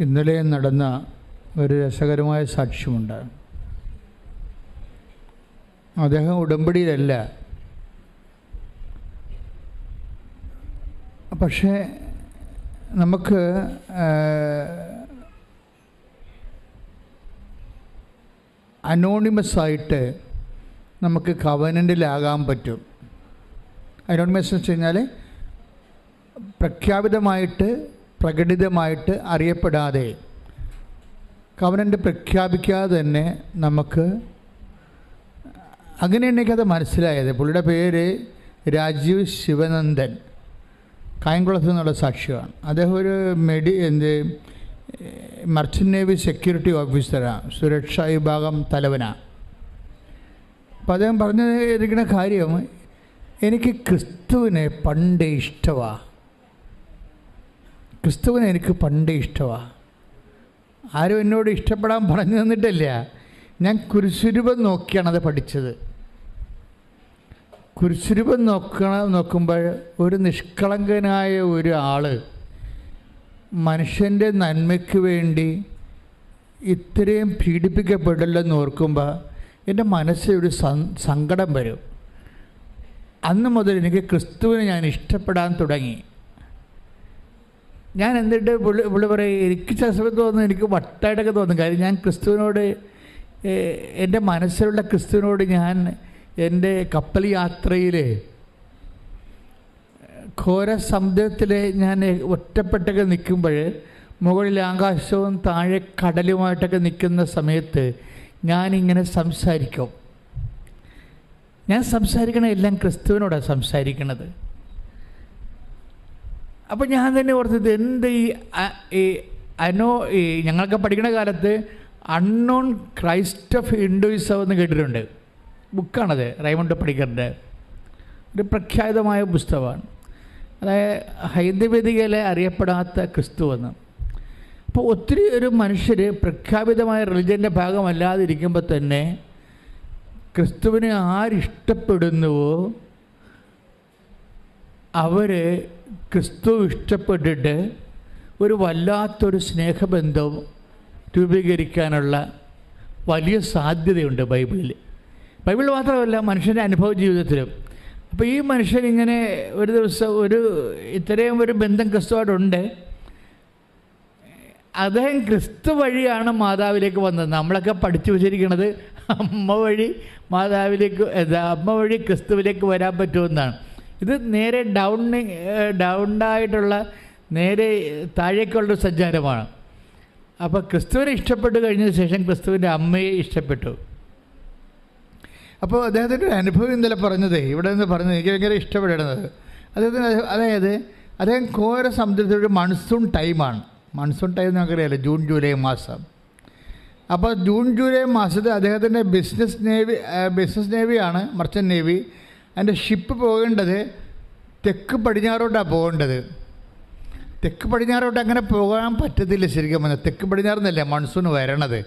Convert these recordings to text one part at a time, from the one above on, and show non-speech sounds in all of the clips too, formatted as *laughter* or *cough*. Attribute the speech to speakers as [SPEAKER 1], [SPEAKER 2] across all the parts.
[SPEAKER 1] ഇന്നലെ നടന്ന ഒരു രസകരമായ സാക്ഷ്യമുണ്ട്. അദ്ദേഹം ഉടമ്പടിയിലല്ല. പക്ഷേ നമുക്ക് അനോണിമസ് ആയിട്ട് നമുക്ക് കവനന്റിലാകാൻ പറ്റും. അനോണിമസ് എന്ന് വെച്ച് കഴിഞ്ഞാൽ പ്രഖ്യാപിതമായിട്ട് പ്രകടിതമായിട്ട് അറിയപ്പെടാതെ കവനന്റ് പ്രഖ്യാപിക്കാതെ തന്നെ നമുക്ക് അങ്ങനെ എനിക്കത് മനസ്സിലായത്. പുള്ളിയുടെ പേര് രാജീവ് ശിവനന്ദൻ. കായംകുളത്ത് നിന്നുള്ള സാക്ഷിയാണ്. അദ്ദേഹം ഒരു മെഡി എന്ത് മർച്ചന്റ് നേവി സെക്യൂരിറ്റി ഓഫീസറാണ് സുരക്ഷാ വിഭാഗം തലവനാണ് അപ്പം അദ്ദേഹം പറഞ്ഞിരിക്കുന്ന കാര്യം എനിക്ക് ക്രിസ്തുവിനെ പണ്ട് ഇഷ്ടമാണ് ക്രിസ്തുവിനെ എനിക്ക് പണ്ടേ ഇഷ്ടമാണ് ആരും എന്നോട് ഇഷ്ടപ്പെടാൻ പറഞ്ഞു തന്നിട്ടില്ല. ഞാൻ കുരിശുരൂപം നോക്കിയാണ് അത് പഠിച്ചത്. കുരിശുരൂപം നോക്കണ നോക്കുമ്പോൾ ഒരു നിഷ്കളങ്കനായ ഒരു ആൾ മനുഷ്യന്റെ നന്മയ്ക്ക് വേണ്ടി ഇത്രയും പീഡിപ്പിക്കപ്പെടില്ലെന്ന് ഓർക്കുമ്പോൾ എന്റെ മനസ്സിൽ ഒരു സങ്കടം വരും. അന്ന് മുതൽ എനിക്ക് ക്രിസ്തുവിനെ ഞാൻ ഇഷ്ടപ്പെടാൻ തുടങ്ങി. ഞാൻ എന്നിട്ട് പുള്ളി പുള്ളി പറയും എനിക്ക് ശാസ്ത്രം തോന്നുന്നു എനിക്ക് വട്ടായിട്ടൊക്കെ തോന്നും കാര്യം ഞാൻ ക്രിസ്തുവിനോട് എന്റെ മനസ്സിലുള്ള ക്രിസ്തുവിനോട് ഞാൻ എന്റെ കപ്പൽ യാത്രയിൽ ഘോര സമുദ്രത്തിൽ ഞാൻ ഒറ്റപ്പെട്ടൊക്കെ നിൽക്കുമ്പോൾ മുകളിൽ ആകാശവും താഴെ കടലുമായിട്ടൊക്കെ നിൽക്കുന്ന സമയത്ത് ഞാനിങ്ങനെ സംസാരിക്കും. ഞാൻ സംസാരിക്കണ എല്ലാം ക്രിസ്തുവിനോടാണ് സംസാരിക്കണത്. അപ്പോൾ ഞാൻ തന്നെ ഓർത്തത് എന്ത് ഈ അനോ ഈ ഞങ്ങളൊക്കെ പഠിക്കുന്ന കാലത്ത് അൺനോൺ ക്രൈസ്റ്റ് ഓഫ് ഹിന്ദുയിസം എന്ന് കേട്ടിട്ടുണ്ട്. ബുക്കാണത് റൈമണ്ട് പടിക്കറിന്റെ ഒരു പ്രഖ്യാതമായ പുസ്തകമാണ്. അതായത് ഹൈന്ദവേദികയിലെ അറിയപ്പെടാത്ത ക്രിസ്തു എന്ന് അപ്പോൾ ഒത്തിരി ഒരു മനുഷ്യർ പ്രഖ്യാപിതമായ റിലിജന്റെ ഭാഗമല്ലാതിരിക്കുമ്പോൾ തന്നെ ക്രിസ്തുവിനെ ആരിഷ്ടപ്പെടുന്നുവോ അവർ ക്രിസ്തു ഇഷ്ടപ്പെട്ടിട്ട് ഒരു വല്ലാത്തൊരു സ്നേഹബന്ധം രൂപീകരിക്കാനുള്ള വലിയ സാധ്യതയുണ്ട് ബൈബിളിൽ ബൈബിൾ മാത്രമല്ല മനുഷ്യന്റെ അനുഭവ ജീവിതത്തിലും. അപ്പോൾ ഈ മനുഷ്യൻ ഇങ്ങനെ ഒരു ദിവസം ഒരു ഇത്രയും ഒരു ബന്ധം ക്രിസ്തുവായിട്ടുണ്ട്. അദ്ദേഹം ക്രിസ്തു വഴിയാണ് മാതാവിലേക്ക് വന്നത്. നമ്മളൊക്കെ പഠിച്ചു വച്ചിരിക്കുന്നത് അമ്മ വഴി മാതാവിലേക്ക് അമ്മ വഴി ക്രിസ്തുവിലേക്ക് വരാൻ പറ്റുമെന്നാണ്. ഇത് നേരെ ഡൗൺ ഡൗണ്ടായിട്ടുള്ള നേരെ താഴേക്കുള്ള സഞ്ചാരമാണ്. അപ്പോൾ ക്രിസ്തുവിനെ ഇഷ്ടപ്പെട്ടു കഴിഞ്ഞതിന് ശേഷം ക്രിസ്തുവിന്റെ അമ്മയെ ഇഷ്ടപ്പെട്ടു. അപ്പോൾ അദ്ദേഹത്തിന്റെ ഒരു അനുഭവം ഇന്നലെ പറഞ്ഞത് ഇവിടെ നിന്ന് പറഞ്ഞത് എനിക്ക് ഭയങ്കര ഇഷ്ടപ്പെടുന്നത് അദ്ദേഹത്തിന് അതായത് അദ്ദേഹം ഘോര സമുദ്രത്തിലൊരു മൺസൂൺ ടൈമാണ് മൺസൂൺ ടൈം നമുക്കറിയാമല്ലോ ജൂൺ ജൂലൈ മാസം. അപ്പോൾ ജൂൺ ജൂലൈ മാസത്തിൽ അദ്ദേഹത്തിന്റെ ബിസിനസ് നേവി ബിസിനസ് നേവിയാണ് മർച്ചന്റ് നേവി അതിന്റെ ഷിപ്പ് പോകേണ്ടത് തെക്ക് പടിഞ്ഞാറോട്ടാണ് പോകേണ്ടത്. തെക്ക് പടിഞ്ഞാറോട്ട് അങ്ങനെ പോകാൻ പറ്റത്തില്ല ശരിക്കും പറഞ്ഞാൽ. തെക്ക് പടിഞ്ഞാറെന്നല്ലേ മൺസൂൺ വരണത്.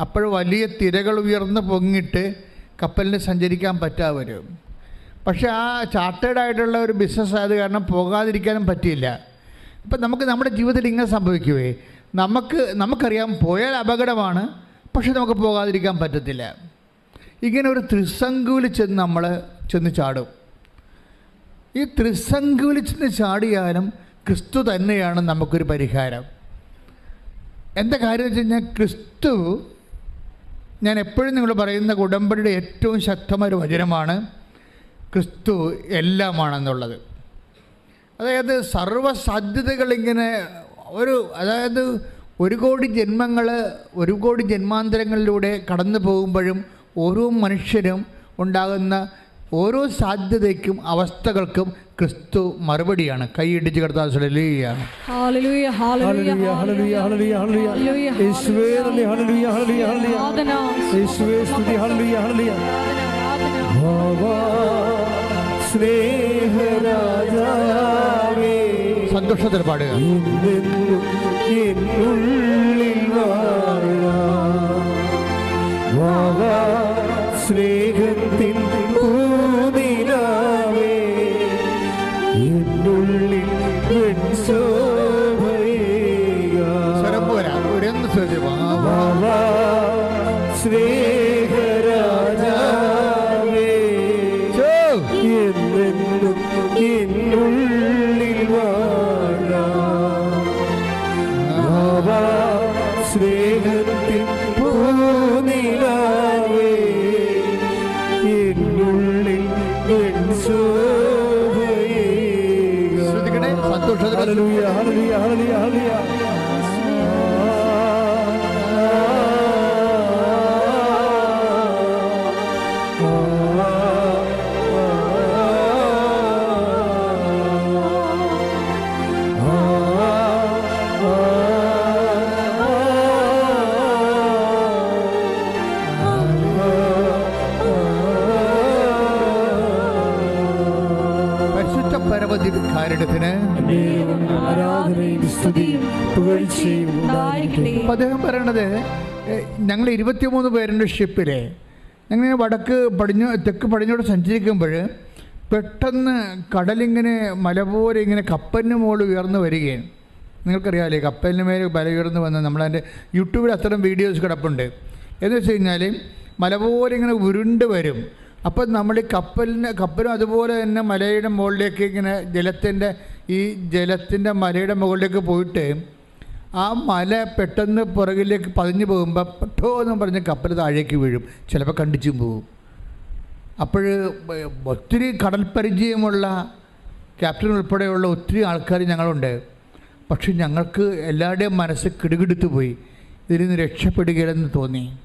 [SPEAKER 1] അപ്പോൾ വലിയ തിരകൾ ഉയർന്ന് പൊങ്ങിട്ട് കപ്പലിന് സഞ്ചരിക്കാൻ പറ്റാതെ വരും. പക്ഷേ ആ ചാർട്ടേഡ് ആയിട്ടുള്ള ഒരു ബിസിനസ് ആയത് കാരണം പോകാതിരിക്കാനും പറ്റിയില്ല. അപ്പം നമുക്ക് നമ്മുടെ ജീവിതത്തിൽ ഇങ്ങനെ സംഭവിക്കുവേ. നമുക്ക് നമുക്കറിയാം പോയാൽ അപകടമാണ് പക്ഷെ നമുക്ക് പോകാതിരിക്കാൻ പറ്റത്തില്ല. ഇങ്ങനെ ഒരു ത്രിസംഗുവിൽ ചെന്ന് നമ്മൾ ചെന്ന് ചാടും. ഈ ത്രിസംഗുവിൽ ചെന്ന് ചാടിയാലും ക്രിസ്തു തന്നെയാണ് നമുക്കൊരു പരിഹാരം. എന്താ കാര്യം വെച്ച് കഴിഞ്ഞാൽ ക്രിസ്തു ഞാൻ എപ്പോഴും നിങ്ങൾ പറയുന്ന ഉടമ്പടിയുടെ ഏറ്റവും ശക്തമായ ഒരു വചനമാണ് ക്രിസ്തു എല്ലാമാണെന്നുള്ളത്. അതായത് സർവസാധ്യതകളിങ്ങനെ ഒരു അതായത് ഒരു കോടി ജന്മങ്ങൾ ഒരു കോടി ജന്മാന്തരങ്ങളിലൂടെ കടന്നു പോകുമ്പോഴും ഓരോ മനുഷ്യരും ഉണ്ടാകുന്ന ഓരോ സാധ്യതയ്ക്കും അവസ്ഥകൾക്കും ക്രിസ്തു മറുപടിയാണ്. കൈയിടിച്ച് സന്തോഷത്തിൽ പാടുക.
[SPEAKER 2] സ്നേഹത്തിൻ ഉണ്ടായിരിക്കട്ടെ.
[SPEAKER 1] അദ്ദേഹം പറയണത് ഞങ്ങൾ ഇരുപത്തിമൂന്ന് പേരുടെ ഷിപ്പിലെ. ഞങ്ങൾ വടക്ക് പടിഞ്ഞു തെക്ക് പടിഞ്ഞോട് സഞ്ചരിക്കുമ്പോൾ പെട്ടെന്ന് കടലിങ്ങനെ മല പോലെ ഇങ്ങനെ കപ്പലിന് മുകളിൽ ഉയർന്നു വരികയാണ്. നിങ്ങൾക്കറിയാമല്ലേ കപ്പലിന് മേലെ മല ഉയർന്നു വന്ന് നമ്മളതിന്റെ യൂട്യൂബിൽ അത്തരം വീഡിയോസ് കിടപ്പുണ്ട്. എന്ന് വെച്ച് കഴിഞ്ഞാൽ മല പോലെ ഇങ്ങനെ ഉരുണ്ട് വരും. അപ്പം നമ്മൾ ഈ കപ്പലിന് കപ്പലും അതുപോലെ തന്നെ മലയുടെ മുകളിലേക്ക് ഇങ്ങനെ ജലത്തിന്റെ ഈ ജലത്തിന്റെ മലയുടെ മുകളിലേക്ക് പോയിട്ട് ആ മല പെട്ടെന്ന് പുറകിലേക്ക് പതിഞ്ഞു പോകുമ്പോൾ പെട്ടോ എന്ന് പറഞ്ഞ് കപ്പൽ താഴേക്ക് വീഴും. ചിലപ്പോൾ കണ്ടിച്ചും പോകും. അപ്പോൾ ഒത്തിരി കടൽ പരിചയമുള്ള ക്യാപ്റ്റൻ ഉൾപ്പെടെയുള്ള ഒത്തിരി ആൾക്കാർ ഞങ്ങളുണ്ട്. പക്ഷെ ഞങ്ങൾക്ക് എല്ലാവരുടെയും മനസ്സ് കിടുകിടുത്ത് പോയി. ഇതിൽ നിന്ന് രക്ഷപ്പെടുകയില്ലെന്ന് തോന്നി.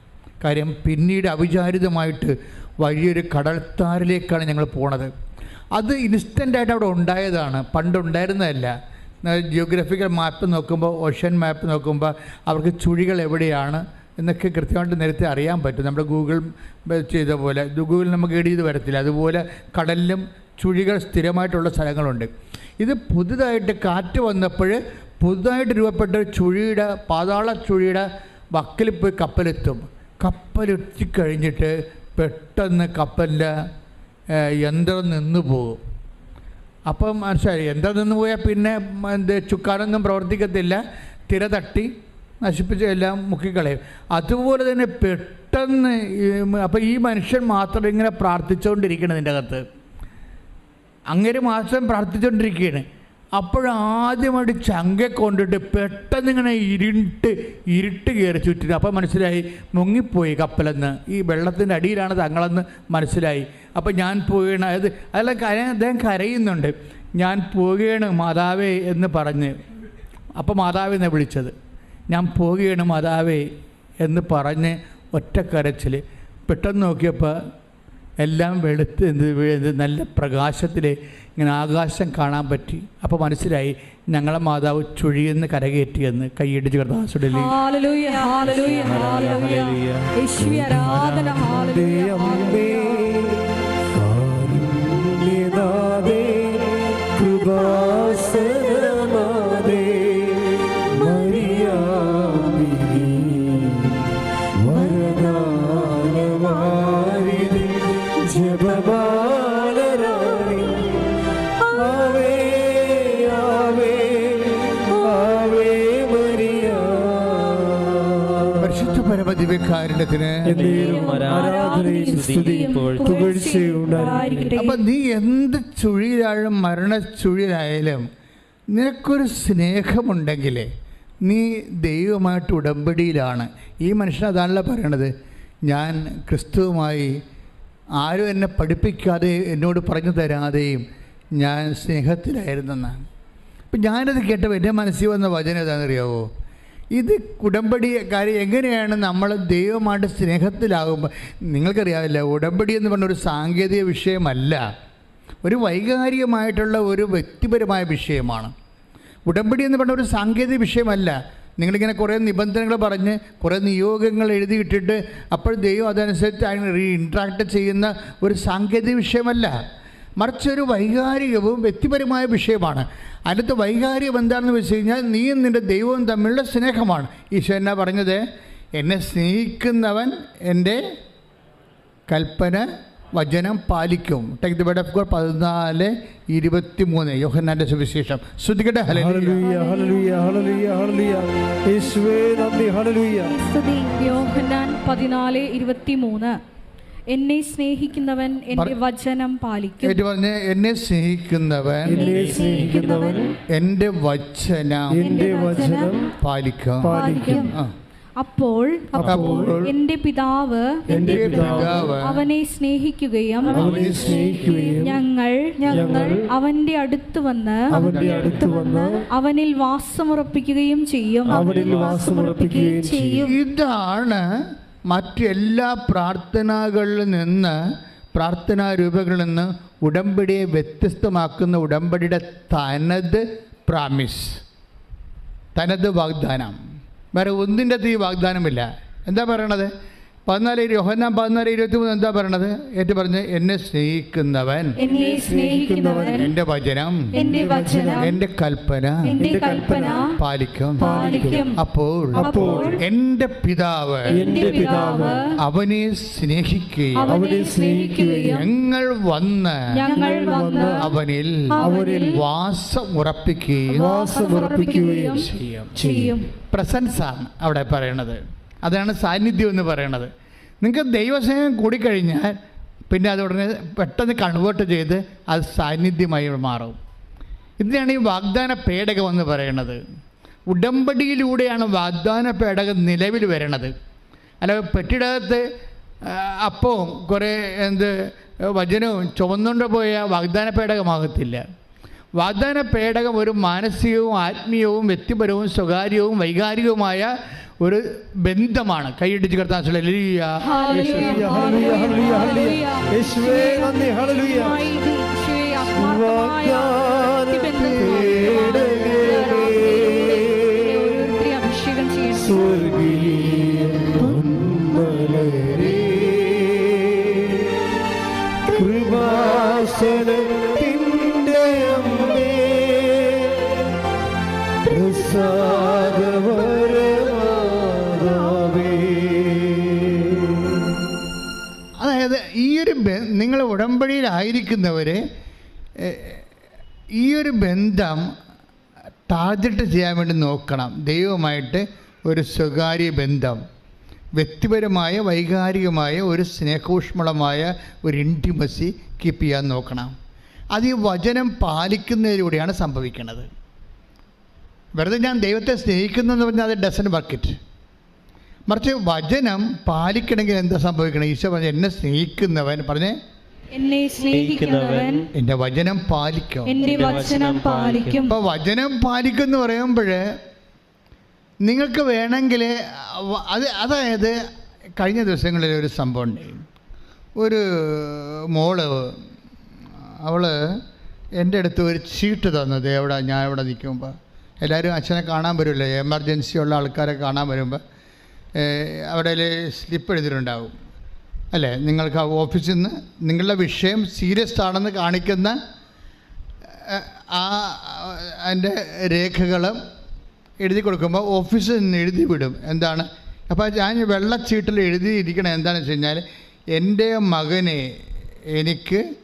[SPEAKER 1] കാര്യം പിന്നീട് അവിചാരിതമായിട്ട് വലിയൊരു കടൽത്താരിലേക്കാണ് ഞങ്ങൾ പോണത്. അത് ഇൻസ്റ്റന്റായിട്ട് അവിടെ ഉണ്ടായതാണ്. പണ്ടുണ്ടായിരുന്നതല്ല ജിയോഗ്രഫിക്കൽ മാപ്പ് നോക്കുമ്പോൾ ഓഷ്യൻ മാപ്പ് നോക്കുമ്പോൾ അവർക്ക് ചുഴികൾ എവിടെയാണ് എന്നൊക്കെ കൃത്യമായിട്ട് നേരത്തെ അറിയാൻ പറ്റും. നമ്മുടെ ഗൂഗിൾ ചെയ്ത പോലെ. ഗൂഗിൾ നമുക്ക് എഴുതി വരത്തില്ല. അതുപോലെ കടലിലും ചുഴികൾ സ്ഥിരമായിട്ടുള്ള സ്ഥലങ്ങളുണ്ട്. ഇത് പുതുതായിട്ട് കാറ്റ് വന്നപ്പോൾ പുതുതായിട്ട് രൂപപ്പെട്ട ചുഴിയുടെ പാതാള ചുഴിയുടെ വക്കിൽ പോയി കപ്പലെത്തും. കപ്പലെത്തിക്കഴിഞ്ഞിട്ട് പെട്ടെന്ന് കപ്പലിന്റെ യന്ത്രം നിന്ന് പോകും. അപ്പം മനസ്സിലായി യന്ത്രം നിന്ന് പോയാൽ പിന്നെ എന്ത് ചുക്കാനൊന്നും പ്രവർത്തിക്കത്തില്ല. തിര തട്ടി നശിപ്പിച്ച് എല്ലാം മുക്കിക്കളയും. അതുപോലെ തന്നെ പെട്ടെന്ന് അപ്പം ഈ മനുഷ്യൻ മാത്രം ഇങ്ങനെ പ്രാർത്ഥിച്ചുകൊണ്ടിരിക്കണം ഇതിന്റെ അകത്ത്. അങ്ങനെ മാത്രം പ്രാർത്ഥിച്ചുകൊണ്ടിരിക്കുകയാണ് അപ്പോഴാദ്യമായിട്ട് ചങ്ക കൊണ്ടിട്ട് പെട്ടെന്ന് ഇങ്ങനെ ഇരുട്ട് ഇരുട്ട് കയറി ചുറ്റിട്ട് അപ്പം മനസ്സിലായി മുങ്ങിപ്പോയി കപ്പലെന്ന്. ഈ വെള്ളത്തിന്റെ അടിയിലാണ് തങ്ങളെന്ന് മനസ്സിലായി. അപ്പം ഞാൻ പോവുകയാണ്. അതായത് അതെല്ലാം കര- അദ്ദേഹം കരയുന്നുണ്ട്. ഞാൻ പോവുകയാണ് മാതാവേ എന്ന് പറഞ്ഞ്. അപ്പോൾ മാതാവിനെ വിളിച്ചത്? ഞാൻ പോവുകയാണ് മാതാവേ എന്ന് പറഞ്ഞ് ഒറ്റക്കരച്ചിൽ പെട്ടെന്ന് നോക്കിയപ്പോൾ എല്ലാം വെളുത്ത് നല്ല പ്രകാശത്തിൽ ഇങ്ങനെ ആകാശം കാണാൻ പറ്റി. അപ്പോൾ മനസ്സിലായി ഞങ്ങളെ മാതാവ് ചുഴിയെന്ന് കരകയറ്റിയെന്ന് കൈയടിച്ച് കർത്താസുടലി
[SPEAKER 3] ഹല്ലേലൂയ ഹല്ലേലൂയ ഹല്ലേലൂയ യേശുവേ ആരാധന
[SPEAKER 1] അപ്പം നീ എന്ത് ചുഴിയിലായാലും മരണച്ചുഴിയിലായാലും നിനക്കൊരു സ്നേഹമുണ്ടെങ്കിൽ നീ ദൈവമായിട്ട് ഉടമ്പടിയിലാണ്. ഈ മനുഷ്യൻ അതാണല്ലോ പറയണത്. ഞാൻ ക്രിസ്തുവുമായി ആരും എന്നെ പഠിപ്പിക്കാതെ എന്നോട് പറഞ്ഞു തരാതെയും ഞാൻ സ്നേഹത്തിലായിരുന്നെന്നാണ്. അപ്പം ഞാനത് കേട്ടപ്പോൾ എന്റെ മനസ്സിൽ വന്ന വചനം ഏതാണെന്നറിയാവോ? ഇത് ഉടമ്പടി കാര്യം എങ്ങനെയാണ് നമ്മൾ ദൈവമായിട്ട് സ്നേഹത്തിലാകുമ്പോൾ? നിങ്ങൾക്കറിയാവില്ല ഉടമ്പടി എന്ന് പറഞ്ഞ ഒരു സാങ്കേതിക വിഷയമല്ല. ഒരു വൈകാരികമായിട്ടുള്ള ഒരു വ്യക്തിപരമായ വിഷയമാണ്. ഉടമ്പടി എന്ന് പറഞ്ഞ ഒരു സാങ്കേതിക വിഷയമല്ല. നിങ്ങളിങ്ങനെ കുറേ നിബന്ധനകൾ പറഞ്ഞ് കുറേ നിയോഗങ്ങൾ എഴുതിയിട്ടിട്ട് അപ്പോൾ ദൈവം അതനുസരിച്ച് അതിന് റീ ഇൻട്രാക്ട് ചെയ്യുന്ന ഒരു സാങ്കേതിക വിഷയമല്ല. മറിച്ച് ഒരു വൈകാരികവും വ്യക്തിപരമായ വിഷയമാണ്. അടുത്ത വൈകാരികം എന്താണെന്ന് വെച്ച് കഴിഞ്ഞാൽ നീയും നിന്റെ ദൈവവും തമ്മിലുള്ള സ്നേഹമാണ്. ഈശോ എന്നാ പറഞ്ഞത്? എന്നെ സ്നേഹിക്കുന്നവൻ എന്റെ കൽപ്പന വചനം പാലിക്കും. Take the word of God പതിനാല് ഇരുപത്തി മൂന്ന് യോഹന്നാന്റെ സുവിശേഷം. ശ്രദ്ധിക്കട്ടെ ഹല്ലേലൂയ
[SPEAKER 2] ഹല്ലേലൂയ ഹല്ലേലൂയ
[SPEAKER 3] എന്നെ സ്നേഹിക്കുന്നവൻ എന്റെ വചനം പാലിക്കും.
[SPEAKER 1] പറഞ്ഞ് എന്നെ സ്നേഹിക്കുന്നവൻ
[SPEAKER 2] എന്നെ സ്നേഹിക്കുന്നവൻ
[SPEAKER 1] എന്റെ വചനം
[SPEAKER 2] എന്റെ വചനം
[SPEAKER 1] പാലിക്കും.
[SPEAKER 2] പാലിക്കും.
[SPEAKER 3] അപ്പോൾ
[SPEAKER 1] അപ്പോൾ
[SPEAKER 3] എന്റെ പിതാവ്
[SPEAKER 2] എന്റെ
[SPEAKER 1] എന്റെ
[SPEAKER 2] പിതാവ്
[SPEAKER 1] പിതാവ്
[SPEAKER 3] അവനെ സ്നേഹിക്കുകയും
[SPEAKER 2] അവനെ സ്നേഹിക്കുകയും
[SPEAKER 3] ഞങ്ങൾ
[SPEAKER 2] ഞങ്ങൾ
[SPEAKER 3] അവന്റെ അടുത്ത് വന്ന്
[SPEAKER 2] അവന്റെ അടുത്ത് വന്ന്
[SPEAKER 3] അവനിൽ വാസമുറപ്പിക്കുകയും ചെയ്യും.
[SPEAKER 2] അവനിൽ വാസമുറപ്പിക്കുകയും ചെയ്യും.
[SPEAKER 1] ഇതാണ് മറ്റെല്ലാ പ്രാർത്ഥനകളിൽ നിന്ന് പ്രാർത്ഥനാ രൂപങ്ങളിൽ നിന്ന് ഉടമ്പടിയെ വ്യത്യസ്തമാക്കുന്ന ഉടമ്പടിയുടെ തനത് പ്രാമിസ് തനത് വാഗ്ദാനം. വേറെ ഒന്നിന്റെ അകത്ത് ഈ വാഗ്ദാനമില്ല. എന്താ പറയണത്? പതിനാല് യോഹന്നാൻ പതിനാല് ഇരുപത്തി മൂന്ന് എന്താ പറയണത്? ഏറ്റു പറഞ്ഞ് എന്നെ സ്നേഹിക്കുന്നവൻ
[SPEAKER 3] എന്റെ വചനം എന്റെ കൽപ്പന
[SPEAKER 1] പാലിക്കും. അപ്പോൾ
[SPEAKER 3] അപ്പോൾ
[SPEAKER 1] എന്റെ പിതാവ്
[SPEAKER 3] എന്റെ പിതാവ്
[SPEAKER 1] അവനെ സ്നേഹിക്കുകയും
[SPEAKER 3] അവനെ സ്നേഹിക്കുകയും
[SPEAKER 1] ഞങ്ങൾ വന്ന് അവനിൽ
[SPEAKER 3] അവനിൽ
[SPEAKER 1] വാസം ഉറപ്പിക്കുകയും ചെയ്യും.
[SPEAKER 3] ചെയ്യും.
[SPEAKER 1] പ്രസൻസ് ആണ് അവിടെ പറയണത്. അതാണ് സാന്നിധ്യം എന്ന് പറയണത്. നിങ്ങൾക്ക് ദൈവസ്നേഹം കൂടിക്കഴിഞ്ഞാൽ പിന്നെ അത് ഉടനെ പെട്ടെന്ന് കൺവേർട്ട് ചെയ്ത് അത് സാന്നിധ്യമായി മാറും. ഇതിനാണ് ഈ വാഗ്ദാന പേടകം എന്ന് പറയുന്നത് ഉടമ്പടിയിലൂടെയാണ് വാഗ്ദാന പേടകം നിലവിൽ വരണത്. അല്ല പെട്ടിടകത്ത് അപ്പവും കുറേ എന്ത് വചനവും ചുമന്നുകൊണ്ട് പോയ വാഗ്ദാന പേടകമാകത്തില്ല. വാഗ്ദാന പേടകം ഒരു മാനസികവും ആത്മീയവും വ്യക്തിപരവും സ്വകാര്യവും വൈകാരികവുമായ ഒരു ബന്ധമാണ്. കൈയിടിച്ച് കർത്താൻ
[SPEAKER 3] ഹല്ലേലൂയ,
[SPEAKER 2] ഹല്ലേലൂയ
[SPEAKER 1] ഉടമ്പടിയിലായിരിക്കുന്നവർ ഈ ഒരു ബന്ധം ടാർജറ്റ് ചെയ്യാൻ വേണ്ടി നോക്കണം. ദൈവമായിട്ട് ഒരു സ്വകാര്യ ബന്ധം. വ്യക്തിപരമായ വൈകാരികമായ ഒരു സ്നേഹോഷ്മളമായ ഒരു ഇന്റിമസി കീപ്പ് ചെയ്യാൻ നോക്കണം. അത് ഈ വചനം പാലിക്കുന്നതിലൂടെയാണ് സംഭവിക്കുന്നത്. വെറുതെ ഞാൻ ദൈവത്തെ സ്നേഹിക്കുന്നു എന്ന് പറഞ്ഞാൽ അത് ഡസൻ ബക്കറ്റ് മറിച്ച് വചനം പാലിക്കണമെങ്കിൽ എന്താ സംഭവിക്കണം? ഈശോ പറഞ്ഞ എന്നെ സ്നേഹിക്കുന്നവൻ പറഞ്ഞേ
[SPEAKER 3] എന്നെ സ്നേഹിക്കുന്നവൻ
[SPEAKER 1] എന്റെ വചനം പാലിക്കും.
[SPEAKER 3] എന്റെ വചനം പാലിക്കും.
[SPEAKER 1] ഇപ്പൊ വചനം പാലിക്കും എന്ന് പറയുമ്പോഴ് നിങ്ങൾക്ക് വേണമെങ്കിൽ അത് അതായത് കഴിഞ്ഞ ദിവസങ്ങളിൽ ഒരു സംഭവം ഉണ്ട്. ഒരു മോൾ അവൾ എന്റെ അടുത്ത് ഒരു ചീട്ട് തന്നത് എവിടെ ഞാൻ ഇവിടെ നിൽക്കുമ്പോൾ എല്ലാവരും അച്ഛനെ കാണാൻ വരുമല്ലോ? എമർജൻസി ഉള്ള ആൾക്കാരെ കാണാൻ വരുമ്പോൾ അവിടെ സ്ലിപ്പ് എഴുതിയിട്ടുണ്ടാവും. അല്ലേ? നിങ്ങൾക്ക് ഓഫീസിൽ നിന്ന് നിങ്ങളുടെ വിഷയം സീരിയസ് ആണെന്ന് കാണിക്കുന്ന ആ അതിന്റെ രേഖകൾ എഴുതി കൊടുക്കുമ്പോൾ ഓഫീസിൽ നിന്ന് എഴുതി വിടും. എന്താണ്? അപ്പോൾ ഞാൻ വെള്ളച്ചീട്ടിൽ എഴുതിയിരിക്കണം എന്താണെന്ന് വെച്ച് കഴിഞ്ഞാൽ എന്റെ മകനെ എനിക്ക്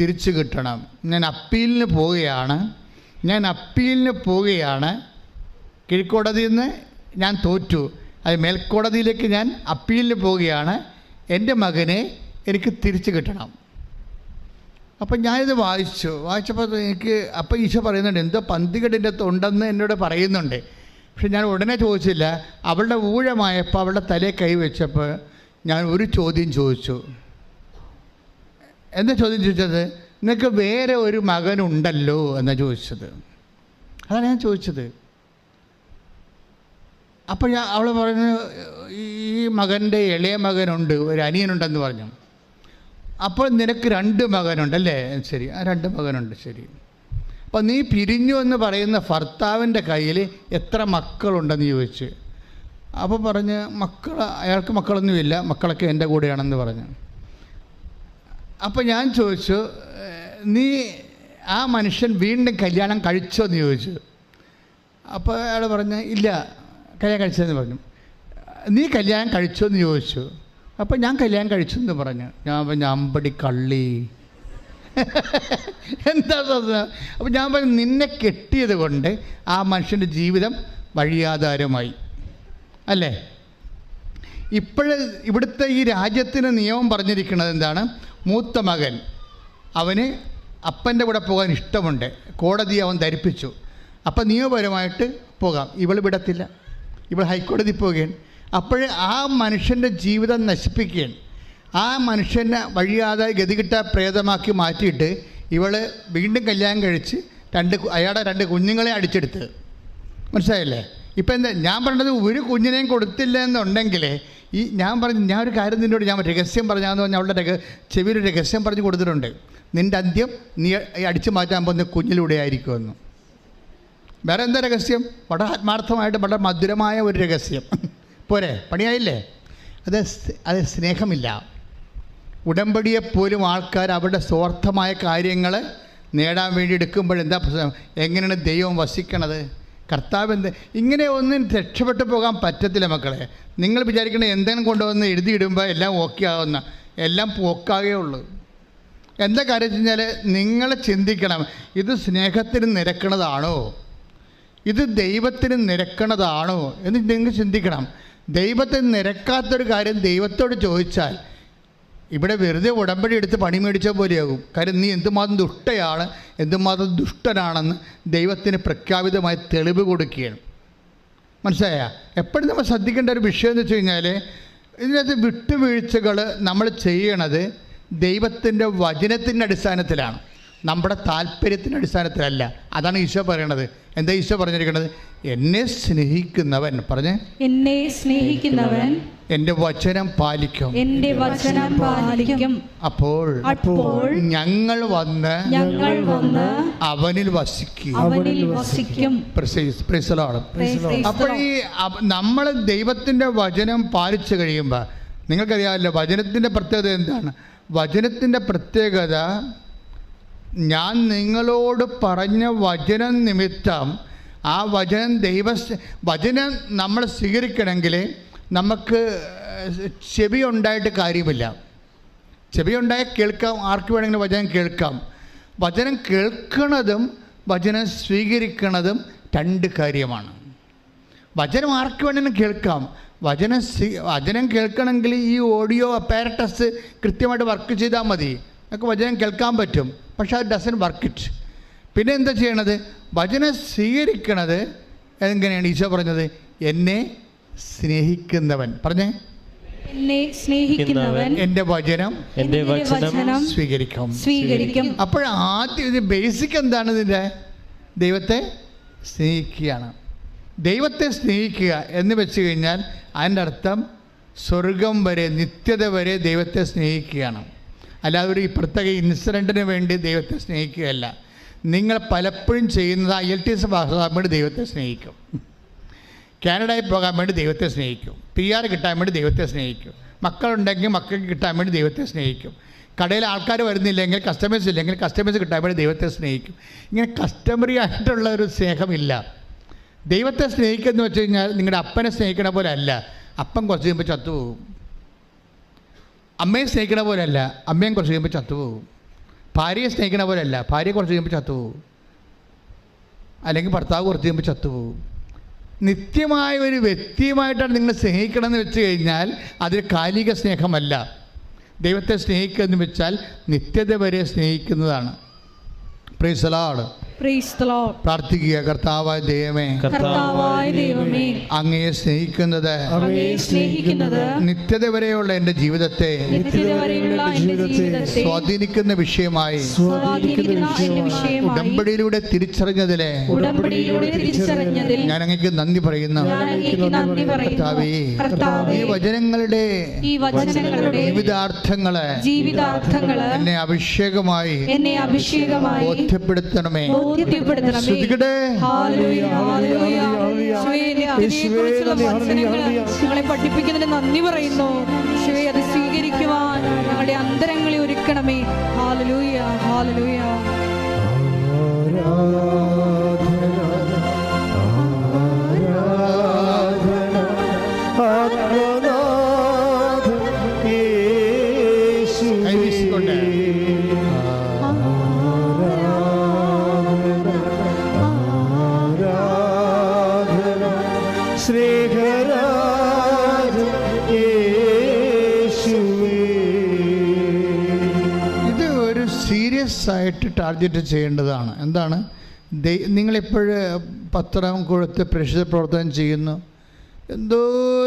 [SPEAKER 1] തിരിച്ചു കിട്ടണം. ഞാൻ അപ്പീലിന് പോവുകയാണ്. ഞാൻ അപ്പീലിന് പോവുകയാണ്. കീഴ്ക്കോടതിയിൽ നിന്ന് ഞാൻ തോറ്റു. അത് മേൽക്കോടതിയിലേക്ക് ഞാൻ അപ്പീലിന് പോവുകയാണ്. എന്റെ മകനെ എനിക്ക് തിരിച്ചു കിട്ടണം. അപ്പം ഞാനിത് വായിച്ചു. വായിച്ചപ്പോൾ എനിക്ക് അപ്പം ഈശോ പറയുന്നുണ്ട് എന്തോ പന്തികെട്ടിന്റെ തൊണ്ടെന്ന് എന്നോട് പറയുന്നുണ്ട്. പക്ഷെ ഞാൻ ഉടനെ ചോദിച്ചില്ല. അവളുടെ ഊഴമായപ്പോൾ അവളുടെ തലയെ കൈവച്ചപ്പോൾ ഞാൻ ഒരു ചോദ്യം ചോദിച്ചു. എന്താ ചോദ്യം ചോദിച്ചത്? നിനക്ക് വേറെ ഒരു മകനുണ്ടല്ലോ? എന്നാണ് ചോദിച്ചത്. അതാണ് ഞാൻ ചോദിച്ചത്. അപ്പോൾ ഞാൻ അവൾ പറഞ്ഞു ഈ മകന്റെ ഇളയ മകനുണ്ട് ഒരു അനിയനുണ്ടെന്ന് പറഞ്ഞു. അപ്പോൾ നിനക്ക് രണ്ട് മകനുണ്ടല്ലേ ശരി ആ രണ്ട് മകനുണ്ട് ശരി. അപ്പോൾ നീ പിരിഞ്ഞു എന്ന് പറയുന്ന ഭർത്താവിന്റെ കയ്യിൽ എത്ര മക്കളുണ്ടെന്ന് ചോദിച്ചു. അപ്പോൾ പറഞ്ഞ് മക്കൾ അയാൾക്ക് മക്കളൊന്നുമില്ല മക്കളൊക്കെ എന്റെ കൂടെയാണെന്ന് പറഞ്ഞു. അപ്പോൾ ഞാൻ ചോദിച്ചു നീ ആ മനുഷ്യൻ വീണ്ടും കല്യാണം കഴിച്ചോ? എന്ന് ചോദിച്ചു. അപ്പോൾ അയാൾ പറഞ്ഞ് ഇല്ല കല്യാണം കഴിച്ചതെന്ന് പറഞ്ഞു. നീ കല്യാണം കഴിച്ചോ എന്ന് ചോദിച്ചു. അപ്പം ഞാൻ കല്യാണം കഴിച്ചു എന്ന് പറഞ്ഞു. ഞാൻ പറഞ്ഞു അമ്പടി കള്ളി. *laughs* എന്താ അപ്പം ഞാൻ പറഞ്ഞു നിന്നെ കെട്ടിയത് കൊണ്ട് ആ മനുഷ്യന്റെ ജീവിതം വഴിയാധാരമായി. അല്ലേ? ഇപ്പോഴ് ഇവിടുത്തെ ഈ രാജ്യത്തിന് നിയമം പറഞ്ഞിരിക്കുന്നത് എന്താണ്? മൂത്ത മകൻ. അവന് അപ്പന്റെ കൂടെ പോകാൻ ഇഷ്ടമുണ്ട്. കോടതി അവൻ ധരിപ്പിച്ചു. അപ്പം നിയമപരമായിട്ട് പോകാം. ഇവൾ വിടത്തില്ല. ഇവൾ ഹൈക്കോടതി പോവുകയാണ്. അപ്പോൾ ആ മനുഷ്യന്റെ ജീവിതം നശിപ്പിക്കുകയാണ്. ആ മനുഷ്യനെ വഴിയാതെ ഗതികിട്ട പ്രേതമാക്കി മാറ്റിയിട്ട് ഇവൾ വീണ്ടും കല്യാണം കഴിച്ച് രണ്ട് അയാളുടെ രണ്ട് കുഞ്ഞുങ്ങളെ അടിച്ചെടുത്ത്. മനസ്സിലായല്ലേ? ഇപ്പം എന്താ ഞാൻ പറഞ്ഞത് ഒരു കുഞ്ഞിനെയും കൊടുത്തില്ല എന്നുണ്ടെങ്കിൽ ഈ ഞാൻ പറഞ്ഞു ഞാൻ ഒരു കാര്യം നിന്നോട് ഞാൻ രഹസ്യം പറഞ്ഞാന്ന് പറഞ്ഞാൽ അവളുടെ രഹ ചെവിയിൽ രഹസ്യം പറഞ്ഞു കൊടുത്തിട്ടുണ്ട്. നിന്റെ അന്ത്യം നീ അടിച്ചു മാറ്റാൻ പോകുന്ന കുഞ്ഞിലൂടെ ആയിരിക്കുമെന്ന് വേറെ എന്താ രഹസ്യം? വളരെ ആത്മാർത്ഥമായിട്ട് വളരെ മധുരമായ ഒരു രഹസ്യം. *laughs* പോരെ പണിയായില്ലേ? അത് അത് സ്നേഹമില്ല. ഉടമ്പടിയെപ്പോലും ആൾക്കാർ അവരുടെ സ്വാർത്ഥമായ കാര്യങ്ങൾ നേടാൻ വേണ്ടി എടുക്കുമ്പോൾ എന്താ പ്രശ്നം? എങ്ങനെയാണ് ദൈവം വസിക്കണത്? കർത്താവ് എന്ത് ഇങ്ങനെ ഒന്നും രക്ഷപ്പെട്ടു പോകാൻ പറ്റത്തില്ല മക്കളെ. നിങ്ങൾ വിചാരിക്കണ എന്തെങ്കിലും കൊണ്ടുവന്ന് എഴുതിയിടുമ്പോൾ എല്ലാം ഓക്കെ ആവുന്ന എല്ലാം പോക്കാകേ ഉള്ളൂ. എന്താ കാര്യം വെച്ച് കഴിഞ്ഞാൽ നിങ്ങൾ ചിന്തിക്കണം ഇത് സ്നേഹത്തിന് നിരക്കണതാണോ? ഇത് ദൈവത്തിന് നിരക്കണതാണോ എന്ന് നിങ്ങൾ ചിന്തിക്കണം. ദൈവത്തിന് നിരക്കാത്തൊരു കാര്യം ദൈവത്തോട് ചോദിച്ചാൽ ഇവിടെ വെറുതെ ഉടമ്പടി എടുത്ത് പണി മേടിച്ച പോലെയാകും. കാര്യം നീ എന്തുമാത്രം ദുഷ്ടയാണ് എന്തുമാത്രം ദുഷ്ടനാണെന്ന് ദൈവത്തിന് പ്രഖ്യാപിതമായി തെളിവ് കൊടുക്കുകയാണ്. മനസ്സിലായ? എപ്പോഴും നമ്മൾ ശ്രദ്ധിക്കേണ്ട ഒരു വിഷയം എന്ന് വെച്ച് കഴിഞ്ഞാൽ ഇതിനകത്ത് വിട്ടുവീഴ്ചകൾ നമ്മൾ ചെയ്യണത് ദൈവത്തിന്റെ വചനത്തിന്റെ അടിസ്ഥാനത്തിലാണ്. നമ്മുടെ താല്പര്യത്തിന്റെ അടിസ്ഥാനത്തിലല്ല. അതാണ് ഈശോ പറയണത്. എന്താ ഈശോ പറഞ്ഞിരിക്കുന്നത് എന്നെ സ്നേഹിക്കുന്നവൻ പറഞ്ഞേ.
[SPEAKER 3] എന്നെ സ്നേഹിക്കുന്നവൻ
[SPEAKER 1] എന്റെ വചനം പാലിക്കും.
[SPEAKER 3] എന്റെ വചനം പാലിക്കും.
[SPEAKER 1] അപ്പോൾ
[SPEAKER 3] അപ്പോൾ
[SPEAKER 1] ഞങ്ങൾ വന്ന്
[SPEAKER 3] ഞങ്ങൾ വന്ന്
[SPEAKER 1] അവനിൽ വസിക്കും.
[SPEAKER 3] അവനിൽ വസിക്കും.
[SPEAKER 1] അപ്പോൾ ഈ നമ്മൾ ദൈവത്തിന്റെ വചനം പാലിച്ചു കഴിയുമ്പോൾ നിങ്ങൾക്കറിയാമല്ലോ വചനത്തിന്റെ പ്രത്യേകത എന്താണ്? വചനത്തിന്റെ പ്രത്യേകത ഞാൻ നിങ്ങളോട് പറഞ്ഞ വചനം നിമിത്തം ആ വചനം ദൈവ വചനം നമ്മൾ സ്വീകരിക്കണമെങ്കിൽ നമുക്ക് ചെവി ഉണ്ടായിട്ട് കാര്യമില്ല. ചെവി ഉണ്ടായാൽ കേൾക്കാം ആർക്ക് വേണമെങ്കിലും വചനം കേൾക്കാം. വചനം കേൾക്കുന്നതും വചനം സ്വീകരിക്കുന്നതും രണ്ട് കാര്യമാണ്. വചനം ആർക്ക് വേണമെങ്കിലും കേൾക്കാം. വചനം സ്വീ- വചനം കേൾക്കണമെങ്കിൽ ഈ ഓഡിയോ അപ്പാരറ്റസ് കൃത്യമായിട്ട് വർക്ക് ചെയ്താൽ മതി. നമുക്ക് വചനം കേൾക്കാൻ പറ്റും. പക്ഷെ അത് ഡസൻ വർക്ക് ഇറ്റ് പിന്നെ എന്താ ചെയ്യണത്? വചനം സ്വീകരിക്കണത് എങ്ങനെയാണ് ഈശോ പറഞ്ഞത്? എന്നെ സ്നേഹിക്കുന്നവൻ. പറഞ്ഞേ.
[SPEAKER 3] എന്നെ സ്നേഹിക്കുന്നവൻ
[SPEAKER 1] എന്റെ വചനം
[SPEAKER 2] എന്റെ വചനം
[SPEAKER 1] സ്വീകരിക്കും.
[SPEAKER 3] സ്വീകരിക്കും.
[SPEAKER 1] അപ്പോൾ ആദ്യം ഇത് ബേസിക് എന്താണ് ഇതിന്റെ ദൈവത്തെ സ്നേഹിക്കുകയാണ്. ദൈവത്തെ സ്നേഹിക്കുക എന്ന് വെച്ച് കഴിഞ്ഞാൽ അതിന്റെ അർത്ഥം സ്വർഗം വരെ നിത്യത വരെ ദൈവത്തെ സ്നേഹിക്കുകയാണ്. അല്ലാതെ ഒരു പ്രത്യേക ഇൻസിഡന്റിന് വേണ്ടി ദൈവത്തെ സ്നേഹിക്കുകയല്ല. നിങ്ങൾ പലപ്പോഴും ചെയ്യുന്നത് ഐ എൽ ടി എസ് പാസ്സാകാൻ വേണ്ടി ദൈവത്തെ സ്നേഹിക്കും. കാനഡയിൽ പോകാൻ വേണ്ടി ദൈവത്തെ സ്നേഹിക്കും. പി ആർ കിട്ടാൻ വേണ്ടി ദൈവത്തെ സ്നേഹിക്കും. മക്കളുണ്ടെങ്കിൽ മക്കൾക്ക് കിട്ടാൻ വേണ്ടി ദൈവത്തെ സ്നേഹിക്കും. കടയിൽ ആൾക്കാർ വരുന്നില്ലെങ്കിൽ കസ്റ്റമേഴ്സ് ഇല്ലെങ്കിൽ കസ്റ്റമേഴ്സ് കിട്ടാൻ വേണ്ടി ദൈവത്തെ സ്നേഹിക്കും. ഇങ്ങനെ കസ്റ്റമറി ആയിട്ടുള്ള ഒരു സ്നേഹമില്ല. ദൈവത്തെ സ്നേഹിക്കുന്ന വെച്ച് കഴിഞ്ഞാൽ നിങ്ങളുടെ അപ്പനെ സ്നേഹിക്കണ പോലെ അല്ല. അപ്പം കുറച്ച് കഴിയുമ്പോൾ ചത്തുപോകും. അമ്മയെ സ്നേഹിക്കണ പോലെയല്ല അമ്മയും കുറച്ച് കഴിയുമ്പോൾ ചത്തുപോകും ഭാര്യയെ സ്നേഹിക്കണ പോലെയല്ല ഭാര്യ കുറച്ച് കഴിയുമ്പോൾ ചത്തുപോകും അല്ലെങ്കിൽ ഭർത്താവ് കുറച്ച് കഴിയുമ്പോൾ ചത്തുപോകും നിത്യമായ ഒരു വ്യക്തിയുമായിട്ടാണ് നിങ്ങൾ സ്നേഹിക്കണമെന്ന് വെച്ച് കഴിഞ്ഞാൽ അതൊരു കാലിക സ്നേഹമല്ല. ദൈവത്തെ സ്നേഹിക്കുക എന്ന് വെച്ചാൽ നിത്യത വരെ സ്നേഹിക്കുന്നതാണ്.
[SPEAKER 3] Lord.
[SPEAKER 1] പ്രാർത്ഥിക്കുക കർത്താവായ ദൈവമേ.
[SPEAKER 3] കർത്താവായ ദൈവമേ.
[SPEAKER 1] അങ്ങയെ സ്നേഹിക്കുന്നത്
[SPEAKER 3] സ്നേഹിക്കുന്നത്
[SPEAKER 1] നിത്യത വരെയുള്ള
[SPEAKER 3] എന്റെ ജീവിതത്തെ
[SPEAKER 1] സ്വാധീനിക്കുന്ന വിഷയമായി
[SPEAKER 3] സ്വാധീനിക്കുന്ന എന്റെ വിഷയമായി
[SPEAKER 1] ഉടമ്പടിയിലൂടെ തിരിച്ചറിഞ്ഞതിലെ ഞാൻ അങ്ങക്ക് നന്ദി പറയുന്നു. കർത്താവേ ഈ വചനങ്ങളുടെ
[SPEAKER 3] ഈ
[SPEAKER 1] ജീവിതാർത്ഥങ്ങളെ എന്നെ അഭിഷേകമായി
[SPEAKER 3] എന്നെ അഭിഷേകമായി
[SPEAKER 1] ബോധ്യപ്പെടുത്തണമേ.
[SPEAKER 3] ഞങ്ങളെ പഠിപ്പിക്കുന്നതിന് നന്ദി പറയുന്നു. യേശുവേ അത് സ്വീകരിക്കുവാൻ ഞങ്ങളുടെ അന്തരങ്ങളെ ഒരുക്കണമേ. Hallelujah hallelujah.
[SPEAKER 1] ടാർഗറ്റ് ചെയ്യേണ്ടതാണ്. എന്താണ്? ദൈ നിങ്ങളിപ്പോഴ് പത്രം കൊടുത്ത് പ്രേക്ഷിത പ്രവർത്തനം ചെയ്യുന്നു? എന്തോ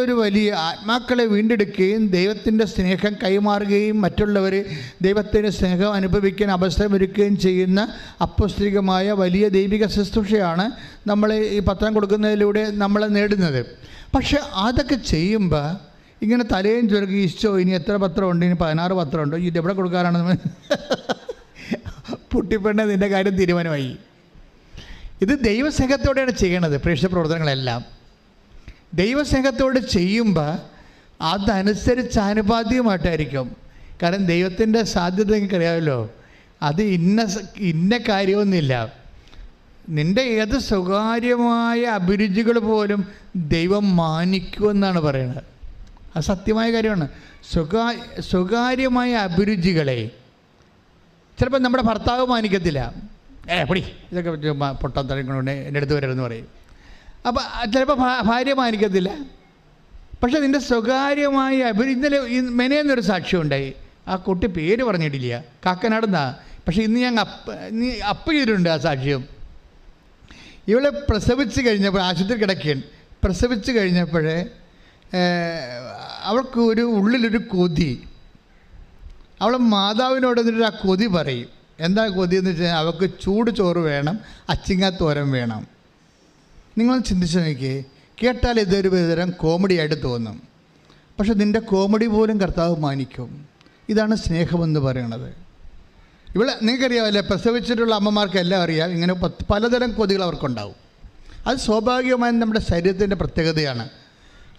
[SPEAKER 1] ഒരു വലിയ ആത്മാക്കളെ വീണ്ടെടുക്കുകയും ദൈവത്തിന്റെ സ്നേഹം കൈമാറുകയും മറ്റുള്ളവർ ദൈവത്തിന്റെ സ്നേഹം അനുഭവിക്കാൻ അവസരമൊരുക്കുകയും ചെയ്യുന്ന അപ്പസ്ത്രികമായ വലിയ ദൈവിക ശുശ്രൂഷയാണ് നമ്മൾ ഈ പത്രം കൊടുക്കുന്നതിലൂടെ നമ്മൾ നേടുന്നത്. പക്ഷേ അതൊക്കെ ചെയ്യുമ്പോൾ ഇങ്ങനെ തലയും ചുരുക്കി ഇഷ്ടോ ഇനി എത്ര പത്രമുണ്ട് ഇനി പതിനാറ് പത്രമുണ്ടോ ഇത് എവിടെ കൊടുക്കാനാണെന്ന് പുട്ടിപ്പെണ്ണ നിന്റെ കാര്യം തീരുമാനമായി. ഇത് ദൈവസ്നേഹത്തോടെയാണ് ചെയ്യണത് പ്രേക്ഷിത പ്രവർത്തനങ്ങളെല്ലാം. ദൈവസ്നേഹത്തോട് ചെയ്യുമ്പോൾ അതനുസരിച്ച് ആനുപാതികമായിട്ടായിരിക്കും. കാരണം ദൈവത്തിന്റെ സാധ്യത നിങ്ങൾക്കറിയാമല്ലോ. അത് ഇന്ന ഇന്ന കാര്യമൊന്നുമില്ല. നിന്റെ ഏത് സ്വകാര്യമായ അഭിരുചികൾ പോലും ദൈവം മാനിക്കുമെന്നാണ് പറയുന്നത്. അത് സത്യമായ കാര്യമാണ്. സ്വകാ സ്വകാര്യമായ അഭിരുചികളെ ചിലപ്പോൾ നമ്മുടെ ഭർത്താവ് മാനിക്കത്തില്ല. ഏ പൊടി. ഇതൊക്കെ പൊട്ടം പൊട്ടത്തരങ്ങളുണ്ട് എന്റെ അടുത്ത് വരരുതെന്ന് പറയും. അപ്പോൾ ചിലപ്പോൾ ഭാര്യ മാനിക്കത്തില്ല. പക്ഷേ നിന്റെ സ്വകാര്യമായ ഇന്നലെ ഈ- മെനയെന്നൊരു സാക്ഷ്യം ഉണ്ടായി. ആ കുട്ടി പേര് പറഞ്ഞിട്ടില്ല. കാക്കനാടുന്നാ. പക്ഷേ ഇന്ന് ഞാൻ അപ്പ് നീ അപ്പ് ചെയ്തിട്ടുണ്ട് ആ സാക്ഷ്യം. ഇവളെ പ്രസവിച്ച് കഴിഞ്ഞപ്പോൾ ആശുപത്രി കിടക്കുകയാണ്. പ്രസവിച്ച് കഴിഞ്ഞപ്പോഴേ അവൾക്ക് ഒരു ഉള്ളിലൊരു കൊതി. അവൾ മാതാവിനോട് എന്നിട്ട് ആ കൊതി പറയും. എന്താ കൊതി എന്ന് വെച്ച് കഴിഞ്ഞാൽ അവൾക്ക് ചൂട് ചോറ് വേണം അച്ചിങ്ങാത്തോരം വേണം. നിങ്ങൾ ചിന്തിച്ച് നോക്കിയേ കേട്ടാൽ ഇതൊരു വിതരം കോമഡി ആയിട്ട് തോന്നും. പക്ഷെ നിന്റെ കോമഡി പോലും കർത്താവ് മാനിക്കും. ഇതാണ് സ്നേഹമെന്ന് പറയണത്. ഇവിടെ നിങ്ങൾക്കറിയാമല്ലേ പ്രസവിച്ചിട്ടുള്ള അമ്മമാർക്ക് എല്ലാം അറിയാം ഇങ്ങനെ പലതരം കൊതികൾ അവർക്കുണ്ടാവും. അത് സ്വാഭാവികമായും നമ്മുടെ ശരീരത്തിന്റെ പ്രത്യേകതയാണ്.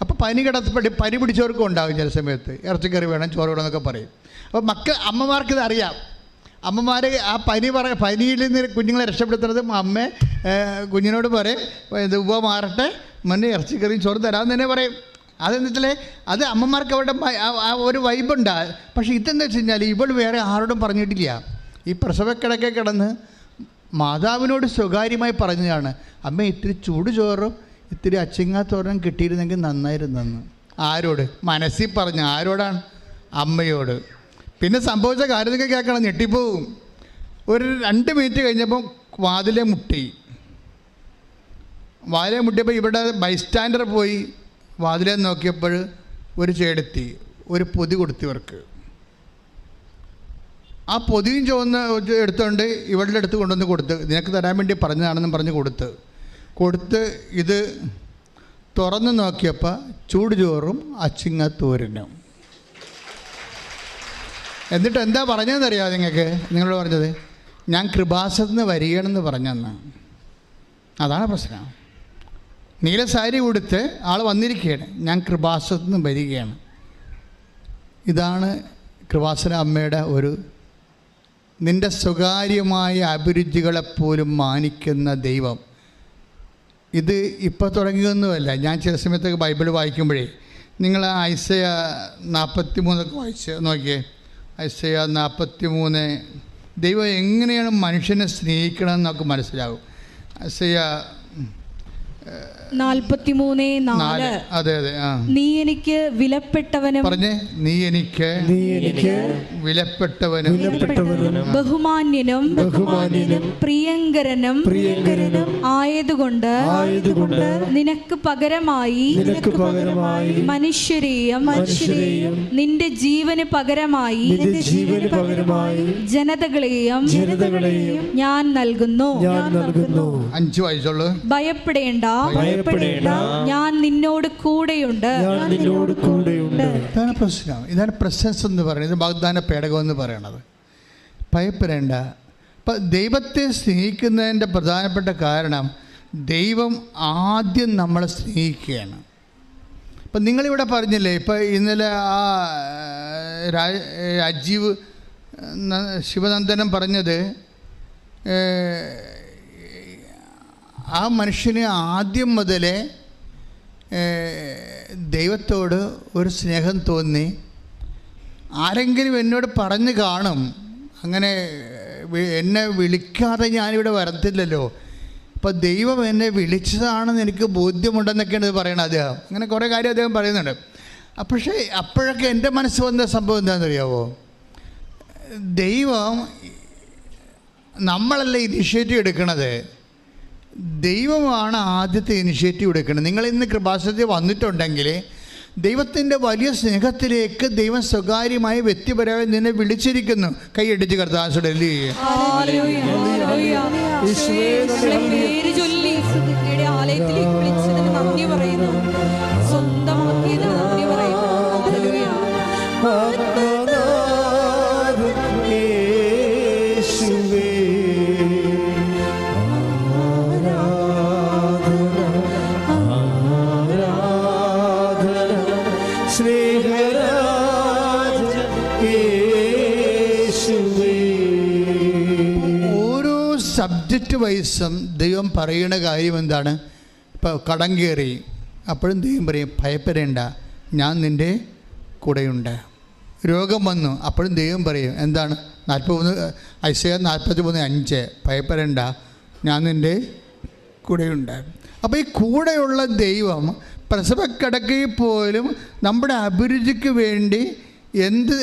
[SPEAKER 1] അപ്പോൾ പനി കിടത്തപ്പെട്ട് പനി പിടിച്ചവർക്കും ഉണ്ടാകും ചില സമയത്ത്. ഇറച്ചിക്കറി വേണം ചോറ് വേണം എന്നൊക്കെ പറയും. അപ്പോൾ മക്കൾ അമ്മമാർക്ക് ഇത് അറിയാം. അമ്മമാർ ആ പനി പറ പനിയിൽ നിന്ന് കുഞ്ഞുങ്ങളെ രക്ഷപ്പെടുത്തുന്നത് അമ്മ കുഞ്ഞിനോട് പറയും ഇത് ഉവ മാറട്ടെ മണ്ണ് ഇറച്ചിക്കറിയും ചോറ് തരാമെന്ന് തന്നെ പറയും. അതെന്ന് വെച്ചാൽ അത് അമ്മമാർക്ക് അവരുടെ ആ- ഒരു വൈബുണ്ട് പക്ഷേ ഇതെന്താ വെച്ച് കഴിഞ്ഞാൽ ഇവൾ വേറെ ആരോടും പറഞ്ഞിട്ടില്ല. ഈ പ്രസവക്കിടക്കെ കിടന്ന് മാതാവിനോട് സ്വകാര്യമായി പറഞ്ഞതാണ്. അമ്മ ഇത്തിരി ചൂട് ചോറും ഇത്തിരി അച്ചിങ്ങാത്തോരൻ കിട്ടിയിരുന്നെങ്കിൽ നന്നായിരുന്നെന്ന്. ആരോട്? മനസ്സിൽ പറഞ്ഞു. ആരോടാണ്? അമ്മയോട്. പിന്നെ സംഭവിച്ച കാര്യത്തിൽ കേൾക്കണം. ഞെട്ടിപ്പോവും. ഒരു രണ്ട് മിനിറ്റ് കഴിഞ്ഞപ്പം വാതിലെ മുട്ടി. വാതിലെ മുട്ടിയപ്പോൾ ഇവിടെ ബൈസ്റ്റാൻഡർ പോയി വാതിലെ നോക്കിയപ്പോൾ ഒരു ചേടത്തി. ഒരു പൊതി കൊടുത്തു ഇവർക്ക്. ആ പൊതിയും ചുവന്ന് എടുത്തുകൊണ്ട് ഇവളുടെ അടുത്ത് കൊണ്ടുവന്ന് കൊടുത്ത്. നിനക്ക് തരാൻ വേണ്ടി പറഞ്ഞതാണെന്നും പറഞ്ഞ് കൊടുത്ത്. കൊടുത്ത് ഇത് തുറന്ന് നോക്കിയപ്പോൾ ചൂട് ചോറും അച്ചിങ്ങത്തോരനും. എന്നിട്ട് എന്താ പറഞ്ഞതെന്നറിയാമോ നിങ്ങൾക്ക്? നിങ്ങളോട് പറഞ്ഞത് ഞാൻ കൃപാസത്ത് നിന്ന് വരികയാണെന്ന് പറഞ്ഞെന്ന്. അതാണ് പ്രശ്നം. നീല സാരി ഉടുത്ത് ആൾ വന്നിരിക്കുകയാണ് ഞാൻ കൃപാസത്ത് നിന്ന് വരികയാണ്. ഇതാണ് കൃപാസന അമ്മയുടെ ഒരു നിന്റെ സ്വകാര്യമായ അഭിരുചികളെപ്പോലും മാനിക്കുന്ന ദൈവം. ഇത് ഇപ്പോൾ തുടങ്ങിയൊന്നുമല്ല. ഞാൻ ചില സമയത്തൊക്കെ ബൈബിൾ വായിക്കുമ്പോഴേ നിങ്ങൾ ഐസയ നാൽപ്പത്തി മൂന്നൊക്കെ വായിച്ച് നോക്കിയേ. ഐസയ നാൽപ്പത്തി മൂന്ന് ദൈവം എങ്ങനെയാണ് മനുഷ്യനെ സ്നേഹിക്കണമെന്ന് നമുക്ക് മനസ്സിലാകും. ഐസയ
[SPEAKER 3] നാൽപ്പത്തിമൂന്ന്
[SPEAKER 1] നാല്. അതെ അതെ
[SPEAKER 3] നീ എനിക്ക് വിലപ്പെട്ടവനും
[SPEAKER 1] പറഞ്ഞേ നീ എനിക്ക്
[SPEAKER 2] നീ എനിക്ക്
[SPEAKER 1] വിലപ്പെട്ടവനും
[SPEAKER 2] വിലപ്പെട്ടവനും
[SPEAKER 3] ബഹുമാന്യനും
[SPEAKER 2] ബഹുമാന്യനും
[SPEAKER 3] പ്രിയങ്കരനും
[SPEAKER 2] പ്രിയങ്കരനും
[SPEAKER 3] ആയതുകൊണ്ട്
[SPEAKER 2] ആയതുകൊണ്ട്
[SPEAKER 3] നിനക്ക് പകരമായി
[SPEAKER 2] നിനക്ക് പകരമായി
[SPEAKER 3] മനുഷ്യരെയും
[SPEAKER 2] മനുഷ്യരെയും
[SPEAKER 3] നിന്റെ ജീവന് പകരമായി
[SPEAKER 2] നിന്റെ ജീവന് പകരമായി
[SPEAKER 3] ജനതകളെയും
[SPEAKER 2] ജനതകളെയും
[SPEAKER 3] ഞാൻ നൽകുന്നു.
[SPEAKER 2] ഞാൻ നൽകുന്നു.
[SPEAKER 1] അഞ്ച് വയസ്സുള്ളൂ.
[SPEAKER 3] ഭയപ്പെടേണ്ട.
[SPEAKER 2] ഭയപ്പെടേണ്ട.
[SPEAKER 3] ഞാൻ നിന്നോട് കൂടെയുണ്ട്.
[SPEAKER 2] ഞാൻ നിന്നോട് കൂടെയുണ്ട്.
[SPEAKER 1] ഇതാണ് പ്രശ്നം ഇതാണ് പ്രസൻസ് എന്ന് പറയുന്നത്. ഇത് വാഗ്ദാന പേടകം എന്ന് പറയണത്. ഭയപ്പെടേണ്ട. അപ്പം ദൈവത്തെ സ്നേഹിക്കുന്നതിന്റെ പ്രധാനപ്പെട്ട കാരണം ദൈവം ആദ്യം നമ്മളെ സ്നേഹിക്കുകയാണ്. ഇപ്പം നിങ്ങളിവിടെ പറഞ്ഞില്ലേ ഇപ്പം ഇന്നലെ ആ രാ- രാജീവ് ശിവനന്ദനം പറഞ്ഞത് ആ മനുഷ്യന് ആദ്യം മുതലേ ദൈവത്തോട് ഒരു സ്നേഹം തോന്നി. ആരെങ്കിലും എന്നോട് പറഞ്ഞു കാണും. അങ്ങനെ എന്നെ വിളിക്കാതെ ഞാനിവിടെ വരത്തില്ലല്ലോ. അപ്പോൾ ദൈവം എന്നെ വിളിച്ചതാണെന്ന് എനിക്ക് ബോധ്യമുണ്ടെന്നൊക്കെയാണ് ഇത് പറയുന്നത് അദ്ദേഹം. അങ്ങനെ കുറേ കാര്യം അദ്ദേഹം പറയുന്നുണ്ട്. പക്ഷേ അപ്പോഴൊക്കെ എന്റെ മനസ്സ് വന്ന സംഭവം എന്താണെന്നറിയാവോ? ദൈവം നമ്മളല്ല ഇനിഷ്യേറ്റീവ് എടുക്കണത്? ദൈവമാണ് ആദ്യത്തെ ഇനിഷ്യേറ്റീവ് എടുക്കുന്നത്. നിങ്ങൾ ഇന്ന് കൃപാസനത്തിൽ വന്നിട്ടുണ്ടെങ്കിൽ ദൈവത്തിന്റെ വലിയ സ്നേഹത്തിലേക്ക് ദൈവം സ്വകാര്യമായി വ്യക്തിപരമായി നിന്നെ വിളിച്ചിരിക്കുന്നു. കൈയടിച്ച്
[SPEAKER 3] അങ്ങയുടെ ആലയത്തിലേക്ക് വിളിച്ചതിന് നന്ദി പറയുന്നു. സ്വന്തമാക്കിയതിന്
[SPEAKER 1] സബ്ജക്റ്റ് വൈസും ദൈവം പറയുന്ന കാര്യം എന്താണ്? ഇപ്പോൾ കടം കയറി. അപ്പോഴും ദൈവം പറയും ഭയപ്പെടേണ്ട ഞാൻ നിന്റെ കൂടെയുണ്ട്. രോഗം വന്നു. അപ്പോഴും ദൈവം പറയും എന്താണ്? നാൽപ്പത്തി മൂന്ന് ഐശ്വര്യ നാൽപ്പത്തി മൂന്ന് അഞ്ച്. ഭയപ്പെടേണ്ട ഞാൻ നിന്റെ കൂടെയുണ്ട്. അപ്പോൾ ഈ കൂടെയുള്ള ദൈവം പ്രസവക്കിടക്കയിൽ പോലും നമ്മുടെ അഭിരുചിക്ക് വേണ്ടി എന്ത്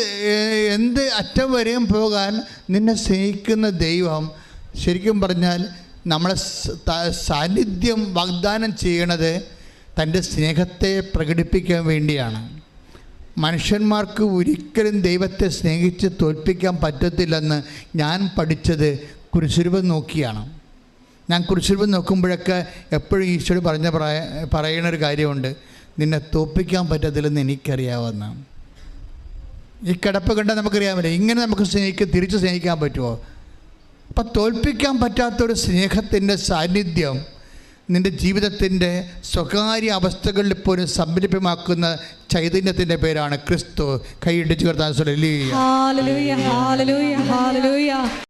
[SPEAKER 1] എന്ത് അറ്റം വരെയും പോകാൻ നിന്നെ സ്നേഹിക്കുന്ന ദൈവം ശരിക്കും പറഞ്ഞാൽ നമ്മളെ സാന്നിധ്യം വാഗ്ദാനം ചെയ്യണത് തന്റെ സ്നേഹത്തെ പ്രകടിപ്പിക്കാൻ വേണ്ടിയാണ്. മനുഷ്യന്മാർക്ക് ഒരിക്കലും ദൈവത്തെ സ്നേഹിച്ച് തോൽപ്പിക്കാൻ പറ്റത്തില്ലെന്ന് ഞാൻ പഠിച്ചത് കുരിശുരൂപം നോക്കിയാണ്. ഞാൻ കുരിശുരൂപം നോക്കുമ്പോഴൊക്കെ എപ്പോഴും ഈശോട് പറഞ്ഞ പറയ ഒരു കാര്യമുണ്ട്. നിന്നെ തോൽപ്പിക്കാൻ പറ്റത്തില്ലെന്ന് എനിക്കറിയാവുന്ന. ഈ കിടപ്പ് കണ്ടാൽ നമുക്കറിയാമല്ലോ. ഇങ്ങനെ നമുക്ക് സ്നേഹിക്കാൻ തിരിച്ച് സ്നേഹിക്കാൻ പറ്റുമോ? അപ്പം തോൽപ്പിക്കാൻ പറ്റാത്തൊരു സ്നേഹത്തിന്റെ സാന്നിധ്യം നിന്റെ ജീവിതത്തിന്റെ സ്വകാര്യ അവസ്ഥകളിൽ പോലും സംരംഭമാക്കുന്ന ചൈതന്യത്തിന്റെ പേരാണ് ക്രിസ്തു
[SPEAKER 3] കൈയിട്ട് ചേർത്താൻ.